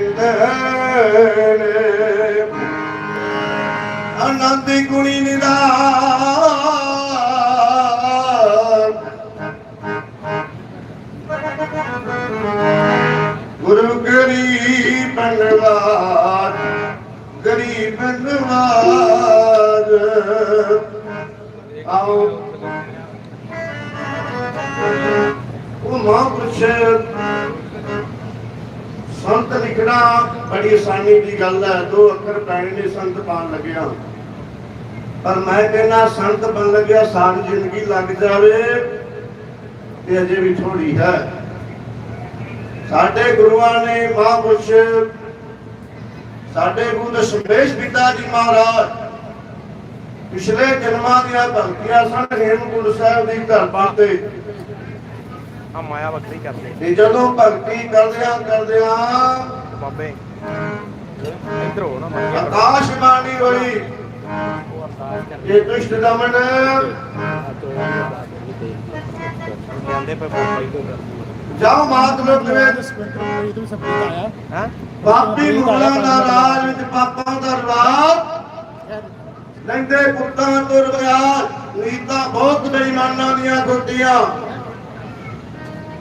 ਨੇ। ਆਨੰਦ ਦੀ ਗੁਣੀ ਨਿਦਾਨ। ਗੁਰੂ ਗਰੀਬ ਨਵਾਜ ਗਰੀਬ ਨਵਾਜ ਆਓ। ਉਹ ਮਹਾਂਪੁਰਸ਼ ਸੰਤ ਲਿਖਣਾ ਬੜੀ ਆਸਾਨੀ ਦੀ ਗੱਲ ਹੈ, ਦੋ ਅੱਖਰ ਪੈਣੇ ਨੇ ਸੰਤ ਪਾਣ ਲੱਗਿਆ। ਪਰ ਮੈਂ ਕਹਿੰਦਾ ਸੰਤ ਬਣ ਲੱਗਿਆ, ਸਾਰੀ ਜ਼ਿੰਦਗੀ ਲੱਗ ਜਾਵੇ, ਤੇ ਅਜੇ ਵੀ ਥੋੜੀ ਹੈ। ਸਾਡੇ ਗੁਰੂਆਂ ਨੇ ਮਹਾਂਪੁਰਸ਼, ਸਾਡੇ ਗੁਰੂ ਦਸ਼ਮੇਸ਼ ਪਿਤਾ ਜੀ ਮਹਾਰਾਜ, ਪਿਛਲੇ ਜਨਮਾਂ ਦੀਆਂ ਭਗਤੀਆਂ ਸਨ ਹੇਮਕੁੰਡ ਸਾਹਿਬ ਦੀ ਧਰਤੀ ਤੇ। ਆ ਮਾਇਆ ਵੱਖਰੀ ਕਰਦੇ ਤੇ ਜਦੋਂ ਭਗਤੀ ਕਰਦਿਆਂ ਕਰਦਿਆਂ ਬਾਬੇ ਇਧਰ ਹੋ ਨਾ ਮਾਇਆ ਆਕਾਸ਼ਬਾਣੀ ਹੋਈ। ਇਹ ਦੁਸ਼ਟ ਦਮਨ ਜਾਂਦੇ ਬਾਬਾ ਜੀ ਜਾਓ ਮਾਤ ਲੋਕ ਵਿੱਚ ਹੈ? ਮੁਗਲਾਂ ਦਾ ਰਾਜ ਵਿੱਚ ਪਾਪਾਂ ਦਾ ਰਾਜ ਲੈਂਦੇ ਪੁੱਤਾਂ ਤੁਰ ਵਿਆਜ ਨੀਤਾਂ ਬਹੁਤ ਬੇਈਮਾਨਾਂ ਦੀਆਂ ਗੁੱਡੀਆਂ।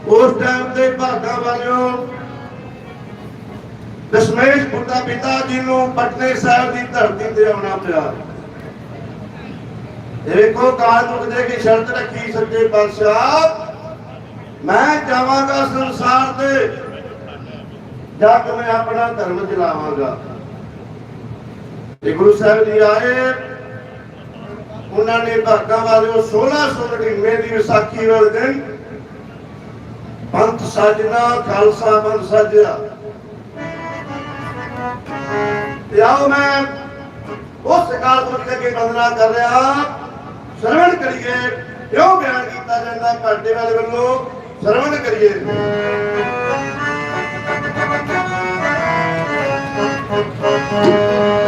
ਉਸ ਟਾਈਮ ਤੇ ਭਾਗਾ ਵਾਲਿਓ ਦਸ਼ਮੇਸ਼ ਪੁੱਤਾ ਪਿਤਾ ਜੀ ਨੂੰ ਪਟਨੇ ਸਾਹਿਬ ਦੀ ਧਰਤੀ ਤੇ ਆਉਣਾ ਪਿਆ। ਦੇਖੋ ਵੇਖੋ ਕਾਨੂੰਨ ਕੀ ਸ਼ਰਤ ਰੱਖੀ ਸੱਚੇ ਪਾਤਸ਼ਾਹ। ਮੈਂ ਜਾਵਾਂਗਾ ਸੰਸਾਰ ਤੇ ਜਦ ਮੈਂ ਆਪਣਾ ਧਰਮ ਚਲਾਵਾਂਗਾ। ਤੇ ਗੁਰੂ ਸਾਹਿਬ ਜੀ ਆਏ। ਉਹਨਾਂ ਨੇ ਭਾਗਾ ਵਾਲਿਓ 1699 ਦੀ ਵਿਸਾਖੀ ਵਾਲੇ ਦਿਨ ਪੰਥ ਸਾਜਣਾ, ਖਾਲਸਾ ਪੰਥ ਸਾਜਿਆ ਤੇ ਮੈਂ ਉਸ ਅਕਾਲ ਪੁਰਖ ਦੇ ਅੱਗੇ ਵੰਦਨਾ ਕਰ ਰਿਹਾ ਸਰਵਣ ਕਰੀਏ ਕਿਉਂ ਬਿਆਨ ਕੀਤਾ ਜਾਂਦਾ ਘਾਟੇ ਵਾਲੇ ਵੱਲੋਂ, ਸਰਵਣ ਕਰੀਏ। ਢੋਲਕੀ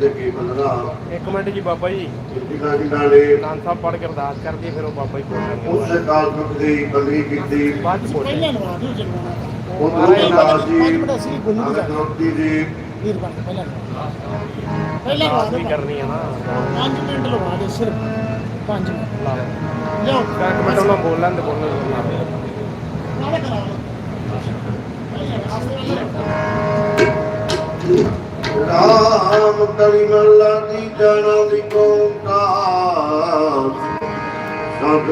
ਦੇ ਕੀ ਬਦਲਾ ਇੱਕ ਮਿੰਟ ਜੀ ਬਾਬਾ ਜੀ। ਜਿਨ੍ਹਾਂ ਜਿਨ੍ਹਾਂ ਨੇ ਨਾਨ ਸਾਹਿਬ ਪੜ੍ਹ ਕੇ ਅਰਦਾਸ ਕਰਦੀ ਫਿਰ ਉਹ ਬਾਬਾ ਜੀ ਉਸ ਬੋਲਣਗੇ ਕਾਲ ਪੁਰਖ ਦੀ ਬੰਦਗੀ ਕੀਤੀ। ਬਾਅਦ ਚ ਪਹਿਲਾਂ ਉਹ ਗੁਰੂ ਜੀ ਗੁਰੂ ਜੀ ਪਹਿਲਾਂ। ਪਹਿਲਾਂ ਵੀ ਕਰਨੀ ਹੈ ਨਾ। 5 ਮਿੰਟ ਲਵਾ ਦਿਓ ਸਿਰਫ। 5 ਮਿੰਟ। ਲਾ ਲਓ। ਲਿਓ। ਇੱਕ ਮਿੰਟ ਉਹਨਾਂ ਬੋਲ ਲੈਣ ਤੇ ਬੋਲਣ ਲਾ ਲਓ। ਨਾਲੇ ਕਰਾ ਲਓ। ਰਾਮ ਕਲੀ ਮੱਲਾ ਦੀ ਜਾਣਾ ਦੀ ਕੌਮ ਦਾ ਸੰਤ